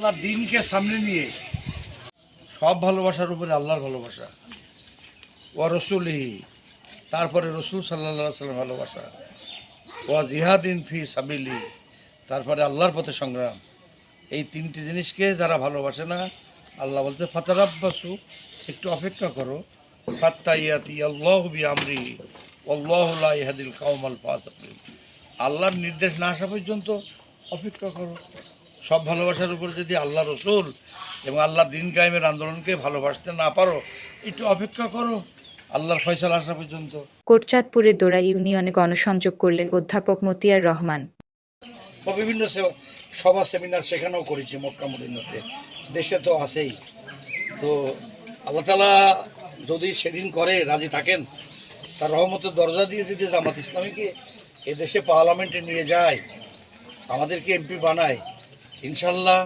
আল্লাহর দিনকে সামনে নিয়ে সব ভালোবাসার উপরে আল্লাহর ভালোবাসা। ও রসুলহি, তারপরে রসুল সাল্লা সাল্লাম ভালোবাসা। ও জিহাদিন ফি সাবিলি, তারপরে আল্লাহর পথে সংগ্রাম। এই তিনটি জিনিসকে যারা ভালোবাসে না, আল্লাহ বলতে ফাতারাব্বাসু, একটু অপেক্ষা করো। ফাত্তাইয়াতি আল্লাহ বি আমরি আল্লাহুল্লাহ ইহাদিল কাউমাল ফাসিকিন। আল্লাহর নির্দেশ না আসা পর্যন্ত অপেক্ষা করো। সব ভালোবাসার উপর যদি আল্লাহ রসুল এবং আল্লাহ দিন কায়েমের আন্দোলনকে ভালোবাসতে না পারো একটু অপেক্ষা করো আল্লাহর ফয়সালা আসা পর্যন্ত। কোটচাঁদপুরের দোড়া ইউনিয়নে গণসংযোগ করলেন অধ্যাপক মতিয়ার রহমান। বিভিন্ন সভা সেমিনার সেখানেও করেছি মক্কা মদিনাতে। দেশে তো আছেই। তো আল্লাহ তালা যদি সেদিন করে রাজি থাকেন তার রহমতের দরজা দিয়ে যদি জামাত ইসলামীকে এদেশে পার্লামেন্টে নিয়ে যায় আমাদেরকে এমপি বানায় ইনশাল্লাহ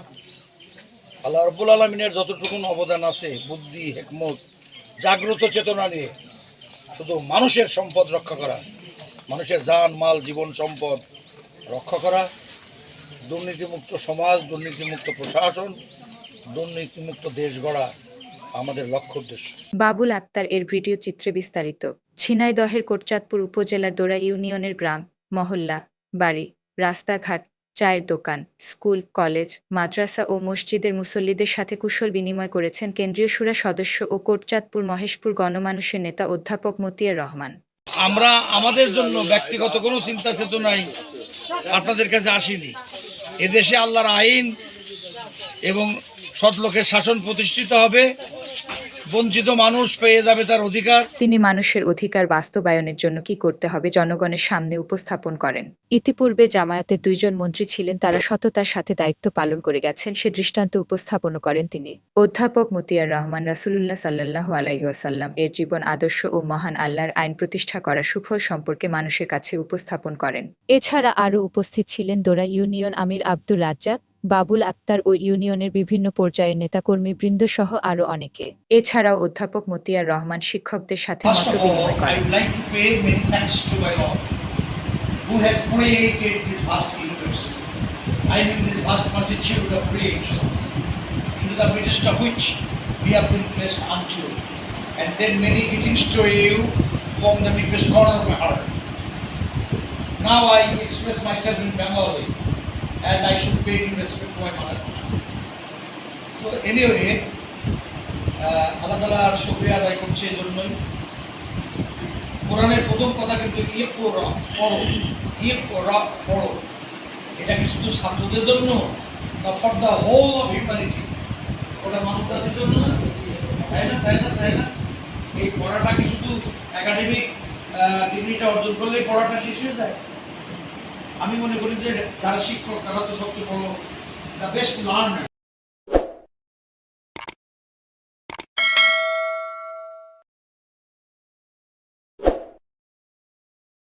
আল্লাহ রব্বুল আলমিনের যতটুকুন অবদান আছে, বুদ্ধি, হেকমত, জাগ্রত চেতনা নিয়ে শুধু মানুষের সম্পদ রক্ষা করা, মানুষের জান, মাল, জীবন, সম্পদ রক্ষা করা, দুর্নীতিমুক্ত সমাজ, দুর্নীতিমুক্ত প্রশাসন, দুর্নীতিমুক্ত দেশ গড়া আমাদের লক্ষ্য উদ্দেশ্য। বাবুল আক্তার এর ভিডিও চিত্রে বিস্তারিত। ঝিনাইদহের কোটচাঁদপুর উপজেলার দোড়া ইউনিয়নের গ্রাম, মহল্লা, বাড়ি, রাস্তাঘাট চায়ের দোকান, স্কুল, কলেজ, মাদ্রাসা ও মসজিদের মুসল্লিদের সাথে কুশল বিনিময় করেছেন কেন্দ্রীয় সুরা সদস্য ও কোটচাঁদপুর মহেশপুর গণমানুষের নেতা অধ্যাপক মতিয়ার রহমান। আমরা আমাদের জন্য ব্যক্তিগত কোনো চিন্তা চেতনাই আপনাদের কাছে আসিনি। এদেশে আল্লাহর আইন এবং সৎলোকের শাসন প্রতিষ্ঠিত হবে বঞ্চিত মানুষ পেয়ে যাবে তার অধিকার। তিনি মানুষের অধিকার বাস্তবায়নের জন্য কি করতে হবে জনগণের সামনে উপস্থাপন করেন। ইতিপূর্বে জামায়াতের দুইজন মন্ত্রী ছিলেন, তারা সততার সাথে দায়িত্ব পালন করে গেছেন, সে দৃষ্টান্ত উপস্থাপন করেন তিনি। অধ্যাপক মতিয়ার রহমান রাসুলুল্লাহ সাল্লাহ আলাইসাল্লাম এর জীবন আদর্শ ও মহান আল্লাহর আইন প্রতিষ্ঠা করা সুফল সম্পর্কে মানুষের কাছে উপস্থাপন করেন। এছাড়া আরও উপস্থিত ছিলেন দোরা ইউনিয়ন আমির আব্দুর রাজ্জাক বাবুল আক্তার ও ইউনিয়নের বিভিন্ন পর্যায়ের নেতাকর্মী বৃন্দ সহ আরও অনেকে এছাড়াও অধ্যাপক মতিয়ার রহমান শিক্ষকদের সাথে মত বিনিময় করেন and then many greetings to you from the deepest corner of my heart. Now I express myself in Bengali, as I should pay due respect to my mother. Anyway, আহ, আল্লাহ তালার শুক্রিয়া আদায় করছে এই জন্যই। কোরআনের প্রথম কথা কিন্তু ইয়ে পড়ো। পড়ো ইয়ে পড়া। পড়ো এটা কি শুধু ছাত্রদের জন্য না for the whole of humanity ওটা মানব জাতির জন্য না? তাই না তাই না তাই না? এই পড়াটা কি শুধু একাডেমিক ডিগ্রিটা অর্জন করলেই পড়াটা শেষ হয়ে যায়? আমি মনে করি যে যারা শিক্ষক তারা তো সবচেয়ে বড় দ্য বেস্ট লার্নার